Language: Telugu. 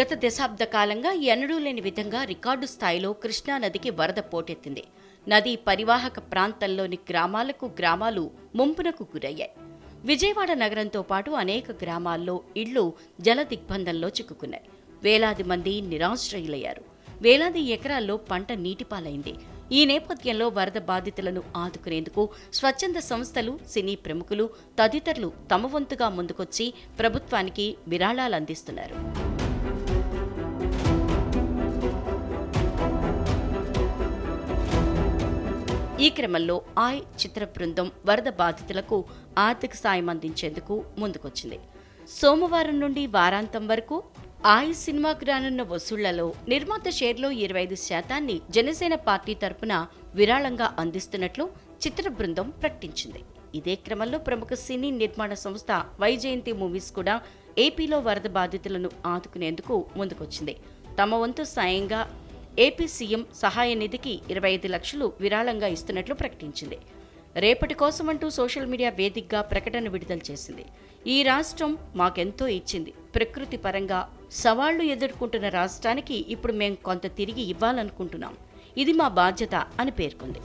గత దశాబ్ద కాలంగా ఎన్నడూ లేని విధంగా రికార్డు స్థాయిలో కృష్ణానదికి వరద పోటెత్తింది. నదీ పరివాహక ప్రాంతంలోని గ్రామాలకు గ్రామాలు ముంపునకు గురయ్యాయి. విజయవాడ నగరంతో పాటు అనేక గ్రామాల్లో ఇళ్ళు జల దిగ్బంధంలో చిక్కుకున్నాయి. వేలాది మంది నిరాశ్రయులయ్యారు. వేలాది ఎకరాల్లో పంట నీటిపాలైంది. ఈ నేపథ్యంలో వరద బాధితులను ఆదుకునేందుకు స్వచ్ఛంద సంస్థలు సినీ ప్రముఖులు తదితరులు తమ వంతుగా ముందుకొచ్చి ప్రభుత్వానికి విరాళాలు అందిస్తున్నారు. ఈ క్రమంలో ఆయ్ చిత్ర బృందం వరద బాధితులకు ఆర్థిక సాయం అందించేందుకు ముందుకొచ్చింది. సోమవారం నుండి వారాంతం వరకు ఆయ్ సినిమాకు రానున్న వసూళ్ళలో నిర్మాత షేర్లో ఇరవై ఐదు శాతాన్ని జనసేన పార్టీ తరపున విరాళంగా అందిస్తున్నట్లు చిత్ర బృందం ప్రకటించింది. ఇదే క్రమంలో ప్రముఖ సినీ నిర్మాణ సంస్థ వైజయంతి మూవీస్ కూడా ఏపీలో వరద బాధితులను ఆదుకునేందుకు ముందుకొచ్చింది. తమ వంతు సాయంగా ఏపీ సీఎం సహాయ నిధికి ఇరవై ఐదు లక్షలు విరాళంగా ఇస్తున్నట్లు ప్రకటించింది. రేపటి కోసమంటూ సోషల్ మీడియా వేదికగా ప్రకటన విడుదల చేసింది. ఈ రాష్ట్రం మాకెంతో ఇచ్చింది. ప్రకృతి పరంగా సవాళ్ళు ఎదుర్కొంటున్న రాష్ట్రానికి ఇప్పుడు మేం కొంత తిరిగి ఇవ్వాలనుకుంటున్నాం. ఇది మా బాధ్యత అని పేర్కొంది.